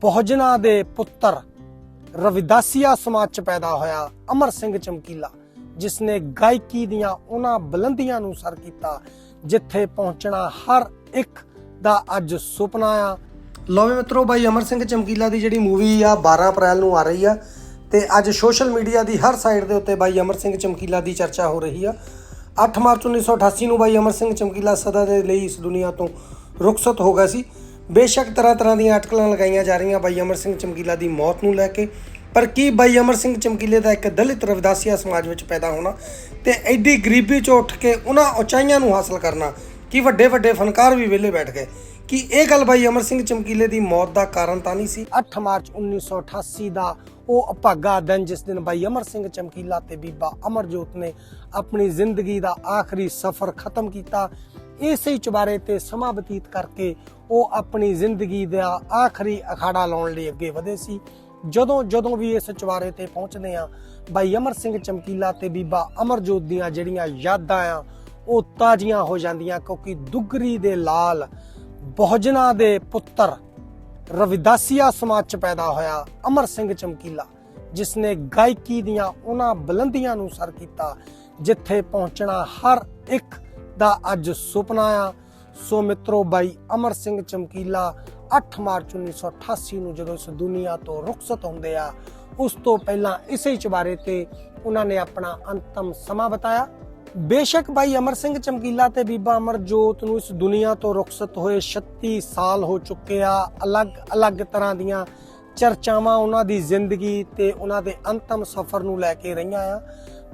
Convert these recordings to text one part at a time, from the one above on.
ਬਹੁਜਨਾ ਦੇ ਪੁੱਤਰ ਰਵਿਦਾਸੀਆ ਸਮਾਜ ਚ ਪੈਦਾ ਹੋਇਆ ਅਮਰ ਸਿੰਘ ਚਮਕੀਲਾ ਜਿਸ ਨੇ ਗਾਇਕੀ ਦੀਆਂ ਉਹਨਾਂ ਬੁਲੰਦੀਆਂ ਨੂੰ ਸਰ ਕੀਤਾ, ਜਿੱਥੇ ਪਹੁੰਚਣਾ ਹਰ ਇੱਕ ਦਾ ਅੱਜ ਸੁਪਨਾ ਆ। ਲੋ ਵੀ ਮਿੱਤਰੋ ਬਾਈ, ਅਮਰ ਸਿੰਘ ਚਮਕੀਲਾ ਦੀ ਜਿਹੜੀ ਮੂਵੀ ਆ 12 ਅਪ੍ਰੈਲ ਨੂੰ ਆ ਰਹੀ ਆ, ਤੇ ਅੱਜ ਸੋਸ਼ਲ ਮੀਡੀਆ ਦੀ ਹਰ ਸਾਈਡ ਦੇ ਉੱਤੇ ਬਾਈ ਅਮਰ ਸਿੰਘ ਚਮਕੀਲਾ ਦੀ ਚਰਚਾ ਹੋ ਰਹੀ ਆ। 8 ਮਾਰਚ 1988 ਨੂੰ ਬਾਈ ਅਮਰ ਸਿੰਘ ਚਮਕੀਲਾ ਸਦਾ ਦੇ ਲਈ ਇਸ ਦੁਨੀਆ ਤੋਂ ਰੁਖਸਤ ਹੋ ਗਿਆ ਸੀ। ਬੇਸ਼ੱਕ ਤਰ੍ਹਾਂ ਤਰ੍ਹਾਂ ਦੀਆਂ ਅਟਕਲਾਂ ਲਗਾਈਆਂ ਜਾ ਰਹੀਆਂ। ਬਾਈ ਅਮਰ ਸਿੰਘ ਚਮਕੀਲਾ ਦੀ ਮੌਤ ਨੂੰ ਲੈ ਕੇ। ਪਰ ਕੀ ਬਾਈ ਅਮਰ ਸਿੰਘ ਚਮਕੀਲੇ ਦਾ ਇੱਕ ਦਲਿਤ ਰਵਿਦਾਸੀਆ ਸਮਾਜ ਵਿੱਚ ਪੈਦਾ ਹੋਣਾ ਤੇ ਐਡੀ ਗਰੀਬੀ ਚੋਂ ਉੱਠ ਕੇ ਉਹਨਾਂ ਉਚਾਈਆਂ ਨੂੰ ਹਾਸਲ ਕਰਨਾ, ਕਿ ਵੱਡੇ ਵੱਡੇ ਫਨਕਾਰ ਵੀ ਵਿਹਲੇ ਬੈਠ ਗਏ? ਕਿ ਇਹ ਗੱਲ ਬਾਈ ਅਮਰ ਸਿੰਘ ਚਮਕੀਲੇ ਦੀ ਮੌਤ ਦਾ ਕਾਰਨ ਤਾਂ ਨਹੀਂ ਸੀ? 8 ਮਾਰਚ 1988 ਦਾ ਉਹ ਅਭਾਗਾ ਦਿਨ, ਜਿਸ ਦਿਨ ਬਾਈ ਅਮਰ ਸਿੰਘ ਚਮਕੀਲਾ ਤੇ ਬੀਬਾ ਅਮਰਜੋਤ ਨੇ ਆਪਣੀ ਜ਼ਿੰਦਗੀ ਦਾ ਆਖਰੀ ਸਫ਼ਰ ਖਤਮ ਕੀਤਾ। ਇਸੇ ਹੀ ਚੁਬਾਰੇ ਤੇ ਸਮਾਂ ਬਤੀਤ ਕਰਕੇ ਉਹ ਆਪਣੀ ਜ਼ਿੰਦਗੀ ਦਾ ਆਖਰੀ ਅਖਾੜਾ ਲਾਉਣ ਲਈ ਅੱਗੇ ਵਧੇ ਸੀ। ਜਦੋਂ ਜਦੋਂ ਵੀ ਇਸ ਚੁਬਾਰੇ ਤੇ ਪਹੁੰਚਦੇ ਆ ਬਾਈ ਅਮਰ ਸਿੰਘ ਚਮਕੀਲਾ ਤੇ ਬੀਬਾ ਅਮਰਜੋਤ ਦੀਆਂ ਜਿਹੜੀਆਂ ਯਾਦਾਂ ਆ, ਉਹ ਤਾਜ਼ੀਆਂ ਹੋ ਜਾਂਦੀਆਂ ਕਿਉਂਕਿ ਦੁੱਗਰੀ ਦੇ ਲਾਲ ਬਹੁਜਨਾ ਦੇ ਪੁੱਤਰ ਰਵਿਦਾਸੀਆ ਸਮਾਜ ਚ ਪੈਦਾ ਹੋਇਆ ਅਮਰ ਸਿੰਘ ਚਮਕੀਲਾ ਜਿਸ ਨੇ ਗਾਇਕੀ ਦੀਆਂ ਉਹਨਾਂ ਬੁਲੰਦੀਆਂ ਨੂੰ ਸਰ ਕੀਤਾ, ਜਿੱਥੇ ਪਹੁੰਚਣਾ ਹਰ ਇੱਕ ਦਾ ਅੱਜ ਸੁਪਨਾ ਆ। ਸੋ ਮਿੱਤਰੋ, ਬਾਈ ਅਮਰ ਸਿੰਘ ਚਮਕੀਲਾ 8 ਮਾਰਚ 1988 ਨੂੰ ਜਦੋਂ ਇਸ ਦੁਨੀਆ ਤੋਂ ਰੁਖਸਤ ਹੁੰਦੇ ਆ, ਉਸ ਤੋਂ ਪਹਿਲਾਂ ਇਸੇ ਚੁਬਾਰੇ ਤੇ ਉਹਨਾਂ ਨੇ ਆਪਣਾ ਅੰਤਮ ਸਮਾਂ ਬਤਾਇਆ। ਬੇਸ਼ੱਕ ਭਾਈ ਅਮਰ ਸਿੰਘ ਚਮਕੀਲਾ ਤੇ ਬੀਬਾ ਅਮਰਜੋਤ ਨੂੰ ਇਸ ਦੁਨੀਆ ਤੋਂ ਰੁਖਸਤ ਹੋਏ 36 ਸਾਲ ਹੋ ਚੁੱਕੇ ਆ। ਅਲੱਗ-ਅਲੱਗ ਤਰ੍ਹਾਂ ਦੀਆਂ ਚਰਚਾਵਾਂ ਉਹਨਾਂ ਦੀ ਜ਼ਿੰਦਗੀ ਤੇ ਉਹਨਾਂ ਦੇ ਅੰਤਮ ਸਫ਼ਰ ਨੂੰ ਲੈ ਕੇ ਰਹੀਆਂ ਆ।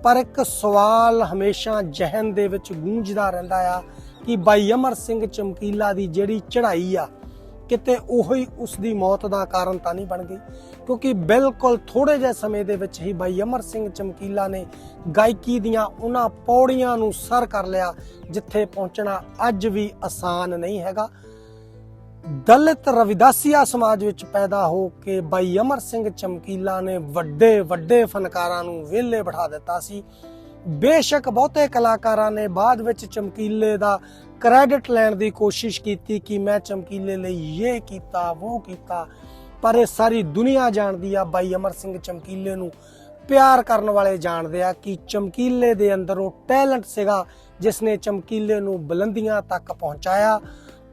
ਪਰ ਇੱਕ ਸਵਾਲ ਹਮੇਸ਼ਾ ਜਹਨ ਦੇ ਵਿੱਚ ਗੂੰਜਦਾ ਰਹਿੰਦਾ ਆ ਕਿ ਬਾਈ ਅਮਰ ਸਿੰਘ ਚਮਕੀਲਾ ਦੀ ਜਿਹੜੀ ਚੜ੍ਹਾਈ ਆ, ਕਿਤੇ ਉਹੀ ਉਸ ਦੀ ਮੌਤ ਦਾ ਕਾਰਨ ਤਾਂ ਨਹੀਂ ਬਣ ਗਈ? ਕਿਉਂਕਿ ਬਿਲਕੁਲ ਥੋੜੇ ਜਿਹੇ ਸਮੇਂ ਦੇ ਵਿੱਚ ਹੀ ਬਾਈ ਅਮਰ ਸਿੰਘ ਚਮਕੀਲਾ ਨੇ ਗਾਇਕੀ ਦੀਆਂ ਉਹਨਾਂ ਪੌੜੀਆਂ ਨੂੰ ਸਰ ਕਰ ਲਿਆ, ਜਿੱਥੇ ਪਹੁੰਚਣਾ ਅੱਜ ਵੀ ਆਸਾਨ ਨਹੀਂ ਹੈਗਾ। ਦਲਿਤ ਰਵਿਦਾਸੀਆ ਸਮਾਜ ਵਿੱਚ ਪੈਦਾ ਹੋ ਕੇ ਬਾਈ ਅਮਰ ਸਿੰਘ ਚਮਕੀਲਾ ਨੇ ਵੱਡੇ ਵੱਡੇ ਫਨਕਾਰਾਂ ਨੂੰ ਵਿਹਲੇ ਬਿਠਾ ਦਿੱਤਾ ਸੀ। ਬੇਸ਼ੱਕ ਬਹੁਤੇ ਕਲਾਕਾਰਾਂ ਨੇ ਬਾਅਦ ਵਿੱਚ ਚਮਕੀਲੇ ਦਾ ਕ੍ਰੈਡਿਟ ਲੈਣ ਦੀ ਕੋਸ਼ਿਸ਼ ਕੀਤੀ ਕਿ ਮੈਂ ਚਮਕੀਲੇ ਲਈ ਇਹ ਕੀਤਾ, ਉਹ ਕੀਤਾ। ਪਰ ਇਹ ਸਾਰੀ ਦੁਨੀਆ ਜਾਣਦੀ ਆ, ਬਾਈ ਅਮਰ ਸਿੰਘ ਚਮਕੀਲੇ ਨੂੰ ਪਿਆਰ ਕਰਨ ਵਾਲੇ ਜਾਣਦੇ ਆ ਕਿ ਚਮਕੀਲੇ ਦੇ ਅੰਦਰ ਉਹ ਟੈਲੈਂਟ ਸੀਗਾ ਜਿਸ ਨੇ ਚਮਕੀਲੇ ਨੂੰ ਬੁਲੰਦੀਆਂ ਤੱਕ ਪਹੁੰਚਾਇਆ।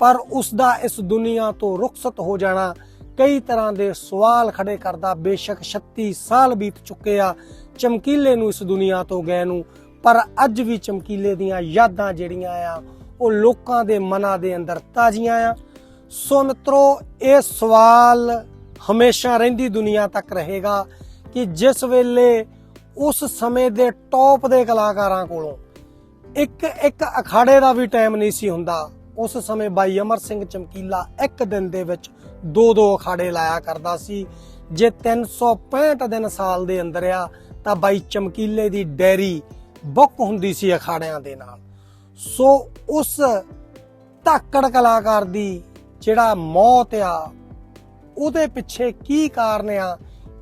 ਪਰ ਉਸ ਦਾ ਇਸ ਦੁਨੀਆ ਤੋਂ ਰੁਖਸਤ ਹੋ ਜਾਣਾ ਕਈ ਤਰ੍ਹਾਂ ਦੇ ਸਵਾਲ ਖੜੇ ਕਰਦਾ, ਬੇਸ਼ੱਕ 36 ਸਾਲ ਬੀਤ ਚੁੱਕੇ ਆ, ਚਮਕੀਲੇ ਨੂੰ ਇਸ ਦੁਨੀਆ ਤੋਂ ਗਏ ਨੂੰ, ਪਰ ਅੱਜ ਵੀ ਚਮਕੀਲੇ ਦੀਆਂ ਯਾਦਾਂ ਜਿਹੜੀਆਂ ਆ, ਉਹ ਲੋਕਾਂ ਦੇ ਮਨਾਂ ਦੇ ਅੰਦਰ ਤਾਜ਼ੀਆਂ ਆ। ਸੋ ਮਿੱਤਰੋ, ਇਹ ਸਵਾਲ ਹਮੇਸ਼ਾ ਰਹਿੰਦੀ ਦੁਨੀਆ ਤੱਕ ਰਹੇਗਾ ਕਿ ਜਿਸ ਵੇਲੇ ਉਸ ਸਮੇਂ ਦੇ ਟੌਪ ਦੇ ਕਲਾਕਾਰਾਂ ਕੋਲੋਂ ਇੱਕ ਇੱਕ ਅਖਾੜੇ ਦਾ ਵੀ ਟਾਈਮ ਨਹੀਂ ਸੀ ਹੁੰਦਾ ਉਸ ਸਮੇਂ ਬਾਈ ਅਮਰ ਸਿੰਘ ਚਮਕੀਲਾ ਇੱਕ ਦਿਨ ਦੇ ਵਿੱਚ ਦੋ ਦੋ ਅਖਾੜੇ ਲਾਇਆ ਕਰਦਾ ਸੀ। ਜੇ 365 ਦਿਨ ਸਾਲ ਦੇ ਅੰਦਰ ਆ, ਤਾਂ ਬਾਈ ਚਮਕੀਲੇ ਦੀ ਡੈਰੀ ਬੁੱਕ ਹੁੰਦੀ ਸੀ ਅਖਾੜਿਆਂ ਦੇ ਨਾਲ। ਸੋ ਉਸ ਧਾਕੜ ਕਲਾਕਾਰ ਦੀ ਜਿਹੜਾ ਮੌਤ ਆ, ਉਹਦੇ ਪਿੱਛੇ ਕੀ ਕਾਰਨ ਆ,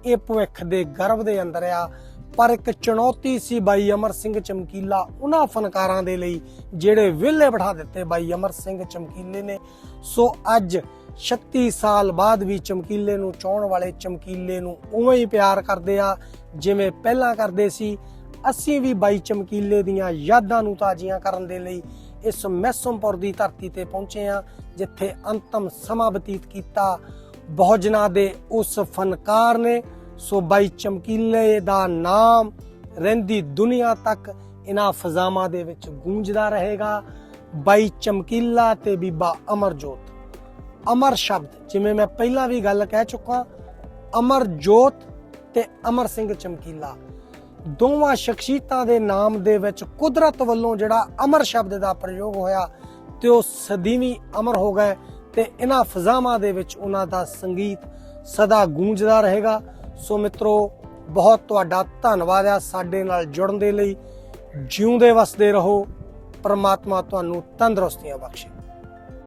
ਇਹ ਭਵਿੱਖ ਦੇ ਗਰਭ ਦੇ ਅੰਦਰ ਆ। ਪਰ ਇੱਕ ਚੁਣੌਤੀ ਸੀ ਬਾਈ ਅਮਰ ਸਿੰਘ ਚਮਕੀਲਾ। ਉਹਨਾਂ ਫਨਕਾਰਾਂ ਦੇ ਲਈ ਜਿਹੜੇ ਵਿਹਲੇ ਬਿਠਾ ਦਿੱਤੇ ਬਾਈ ਅਮਰ ਸਿੰਘ ਚਮਕੀਲੇ ਨੇ। ਸੋ ਅੱਜ 36 ਸਾਲ ਬਾਅਦ ਵੀ ਚਮਕੀਲੇ ਨੂੰ ਚਾਹਣ ਵਾਲੇ ਚਮਕੀਲੇ ਨੂੰ ਉਵੇਂ ਹੀ ਪਿਆਰ ਕਰਦੇ ਆ, ਜਿਵੇਂ ਪਹਿਲਾਂ ਕਰਦੇ ਸੀ। ਅਸੀਂ ਵੀ ਬਾਈ ਚਮਕੀਲੇ ਦੀਆਂ ਯਾਦਾਂ ਨੂੰ ਤਾਜ਼ੀਆਂ ਕਰਨ ਦੇ ਲਈ ਇਸ ਮੈਸਮਪੁਰ ਦੀ ਧਰਤੀ ਤੇ ਪਹੁੰਚੇ ਆ ਜਿੱਥੇ ਅੰਤਮ ਸਮਾਂ ਬਤੀਤ ਕੀਤਾ। ਬਹੁਜਨਾ ਦੇ ਉਸ ਫਨਕਾਰ ਨੇ ਸੋ ਬਾਈ ਚਮਕੀਲੇ ਦਾ ਨਾਮ ਰਹਿੰਦੀ ਦੁਨੀਆ ਤੱਕ ਇਹਨਾਂ ਫਜ਼ਾਵਾਂ ਦੇ ਵਿੱਚ ਗੂੰਜਦਾ ਰਹੇਗਾ। ਬਾਈ ਚਮਕੀਲਾ ਤੇ ਬੀਬਾ ਅਮਰਜੋਤ। ਅਮਰ ਸ਼ਬਦ, ਜਿਵੇਂ ਮੈਂ ਪਹਿਲਾਂ ਵੀ ਗੱਲ ਕਹਿ ਚੁੱਕਾ, ਅਮਰਜੋਤ ਤੇ ਅਮਰ ਸਿੰਘ ਚਮਕੀਲਾ। ਦੋਵਾਂ ਸ਼ਖਸੀਅਤਾਂ ਦੇ ਨਾਮ ਦੇ ਵਿੱਚ ਕੁਦਰਤ ਵੱਲੋਂ ਜਿਹੜਾ ਅਮਰ ਸ਼ਬਦ ਦਾ ਪ੍ਰਯੋਗ ਹੋਇਆ ਤੇ ਉਹ ਸਦੀਵੀ ਅਮਰ ਹੋ ਗਏ ਤੇ ਇਹਨਾਂ ਫਜ਼ਾਵਾਂ ਦੇ ਵਿੱਚ ਉਹਨਾਂ ਦਾ ਸੰਗੀਤ ਸਦਾ ਗੂੰਜਦਾ ਰਹੇਗਾ। ਸੋ ਮਿੱਤਰੋ, ਬਹੁਤ ਤੁਹਾਡਾ ਧੰਨਵਾਦ ਆ ਸਾਡੇ ਨਾਲ ਜੁੜਨ ਦੇ ਲਈ। ਜਿਉਂਦੇ ਵਸਦੇ ਰਹੋ। ਪਰਮਾਤਮਾ ਤੁਹਾਨੂੰ ਤੰਦਰੁਸਤੀਆਂ ਬਖਸ਼ੇ।